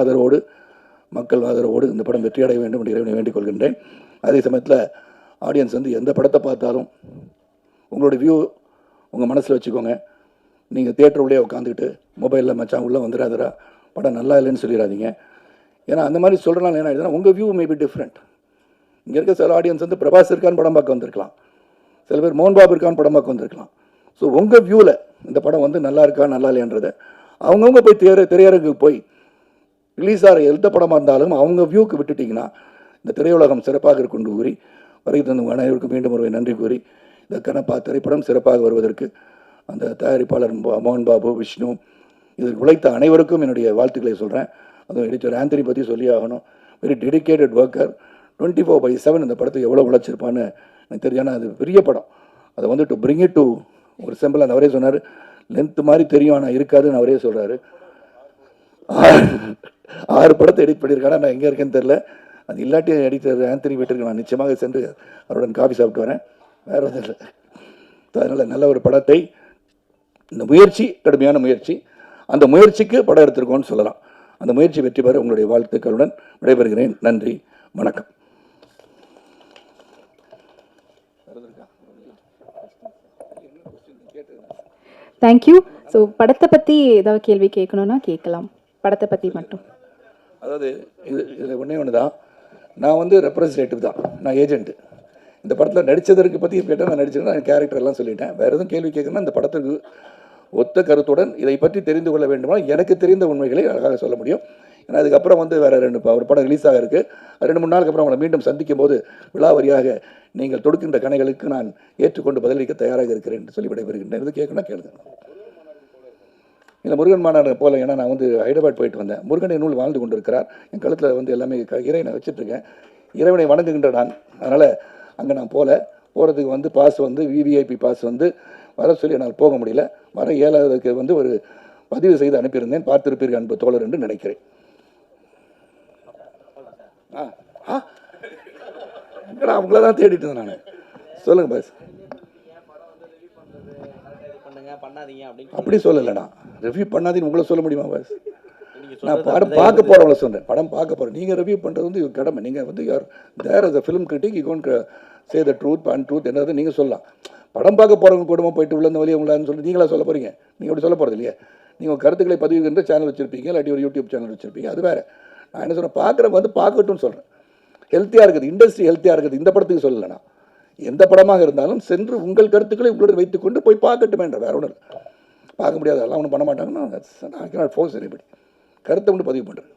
ஆதரவோடு மக்கள் ஆதரவோடு இந்த படம் வெற்றி அடைய வேண்டும் என்று இறைவனை வேண்டிக் கொள்கின்றேன். அதே சமயத்தில் ஆடியன்ஸ் வந்து எந்த படத்தை பார்த்தாலும் உங்களோட வியூ உங்கள் மனசில் வச்சுக்கோங்க. நீங்கள் தேட்டர் உள்ளே உட்காந்துக்கிட்டு மொபைலில் மச்சான் உள்ளே வந்துடாதரா படம் நல்லா இல்லைன்னு சொல்லிடாதீங்க ஏன்னா அந்த மாதிரி சொல்கிறனால என்ன ஆயிடுதுன்னா உங்கள் வியூ மே பி டிஃப்ரெண்ட் இங்கே இருக்க சில ஆடியன்ஸ் வந்து பிரபாஸ் இருக்கான்னு படம் பார்க்க வந்திருக்கலாம். சில பேர் மோகன் பாபு இருக்கான்னு படம் பார்க்க வந்திருக்கலாம். ஸோ உங்கள் வியூவில் இந்த படம் வந்து நல்லா இருக்கா நல்லா இல்லையன்றதை அவங்கவுங்க போய் திரை திரையரங்குக்கு போய் ரிலீஸ் ஆகிற எந்த படமாக இருந்தாலும் அவங்க வியூக்கு விட்டுட்டிங்கன்னா இந்த திரையுலகம் சிறப்பாக இருக்கும் கூறி வருகை தந்த அனைவருக்கும் மீண்டும் ஒரு நன்றி கூறி இந்த கனப்பா திரைப்படம் சிறப்பாக வருவதற்கு அந்த தயாரிப்பாளர் மோகன் பாபு விஷ்ணு இதில் உழைத்த அனைவருக்கும் என்னுடைய வாழ்த்துக்களை சொல்கிறேன் அதுவும் எடிட்டர் ஆந்தனி பற்றி சொல்லி ஆகணும். Very dedicated worker twenty four by seven இந்த படத்துக்கு எவ்வளோ உழைச்சிருப்பான்னு எனக்கு தெரியும் ஆனால் அது பெரிய படம். அதை வந்து டு பிரிங் இட் டு ஒரு சிம்பிள் அந்த அவரே சொன்னார். லென்த் மாதிரி தெரியும் ஆனால் இருக்காதுன்னு அவரே சொல்கிறாரு ஆறு படத்தை எடிட் பண்ணியிருக்கானா? நான் எங்கே இருக்கேன்னு தெரில அது இல்லாட்டி எடிட்டர் ஆந்தனி வீட்டிற்கு நான் நிச்சயமாக சென்று அவருடன் காஃபி சாப்பிட்டு வரேன். வேறு ஒன்றும் இல்லை. அதனால் நல்ல ஒரு படத்தை இந்த முயற்சி கடுமையான முயற்சி. அந்த முயற்சிக்கு படம் எடுத்திருக்கோம்னு சொல்லலாம். அந்த முயற்சி வெற்றி பெற உங்களுடைய வாழ்த்துக்களுடன் விடைபெறுகிறேன். நன்றி. வணக்கம். தேங்க்யூ ஸோ படத்தை பற்றி ஏதாவது கேள்வி கேட்கணுன்னா கேட்கலாம். படத்தை பற்றி மட்டும். அதாவது இது இதில் ஒன்றே ஒன்று தான் நான் வந்து ரெப்ரசன்டேட்டிவ் தான். நான் ஏஜென்ட்டு இந்த படத்தில் நடித்ததற்கு பற்றி கேட்டால் நான் நடிச்சிருக்கேன் கேரக்டர் எல்லாம் சொல்லிட்டேன். வேறு எதுவும் கேள்வி கேட்கணும்னா இந்த படத்துக்கு ஒத்த கருத்துடன் இதை பற்றி தெரிந்து கொள்ள வேண்டுமானால் எனக்கு தெரிந்த உண்மைகளை அழகாக சொல்ல முடியும். ஏன்னா அதுக்கப்புறம் வந்து வேறு ரெண்டு ஒரு படம் ரிலீஸ் ஆக இருக்குது ரெண்டு மூணு நாளுக்கு அப்புறம் உங்களை மீண்டும் சந்திக்கும் போது விழாவரியாக நீங்கள் தொடுக்கின்ற கணைகளுக்கு நான் ஏற்றுக்கொண்டு பதிலளிக்க தயாராக இருக்கிறேன் என்று சொல்லி விடைபெறுகின்றேன். இது கேட்கணும் கேளுங்க. இல்லை முருகன் மாநாடு போல ஏன்னா நான் வந்து ஹைதராபாத் போயிட்டு வந்தேன். முருகனை நூல் வாழ்ந்து கொண்டிருக்கிறார். என் கழுத்தில் வந்து எல்லாமே க- இறைவனை வச்சுட்ருக்கேன். இறைவனை வணங்குகின்ற நான். அதனால் அங்கே நான் போகல போகிறதுக்கு வந்து பாஸ் வந்து விவிஐபி பாஸ் வந்து வர சொல்லி என்னால் போக முடியல. வர ஏழாவதுக்கு வந்து ஒரு பதிவு செய்து அனுப்பியிருந்தேன். பார்த்திருப்பீர்கள் அன்பு தோழர் என்று நினைக்கிறேன். ஆ ஆ. எங்கடா அவங்கள தான் தேடிட்டு இருந்தேன் நான். சொல்லுங்கள் பாஸ் பண்ணுங்க பண்ணாதீங்க அப்படின்னு அப்படி சொல்லலைடா. ரிவ்யூ பண்ணாதீன்னு உங்களை சொல்ல முடியுமா பாஸ் நான் படம் பார்க்க போகிறவங்கள சொல்கிறேன் படம் பார்க்க போகிறேன் நீங்கள் ரிவ்யூ பண்ணுறது வந்து கடமை. நீங்கள் வந்து யார் there as a film critic you gonna say the truth and truth என்னது நீங்கள் சொல்லலாம். படம் பார்க்க போகிறவங்க குடும்பம் போயிட்டு உள்ள இந்த வழி உங்களான்னு சொல்லி நீங்களா சொல்ல போகிறீங்க நீங்கள் அப்படி சொல்ல போகிறது இல்லையா. நீங்கள் கருத்துக்களை பதிவுகின்ற சேனல் வச்சுருப்பீங்க இல்லாட்டி ஒரு யூடியூப் சேனல் வச்சுருப்பீங்க அது வேறு. நான் என்ன சொல்கிறேன் பார்க்குறவங்க வந்து பார்க்கட்டும்னு சொல்கிறேன் ஹெல்த்தியாக இருக்குது இண்டஸ்ட்ரி ஹெல்த்தியாக இருக்குது இந்த படத்துக்கு சொல்லலை நான் எந்த படமாக இருந்தாலும் சென்று உங்கள் கருத்துக்களை உங்களுடன் வைத்துக்கொண்டு போய் பார்க்கட்டுமேன்ற வேற ஒன்றும் பார்க்க முடியாது. அதெல்லாம் ஒன்றும் பண்ண மாட்டாங்கன்னா நான் ஃபோர்ஸ் கருத்தை மட்டும் பதிவு பண்ணுறேன்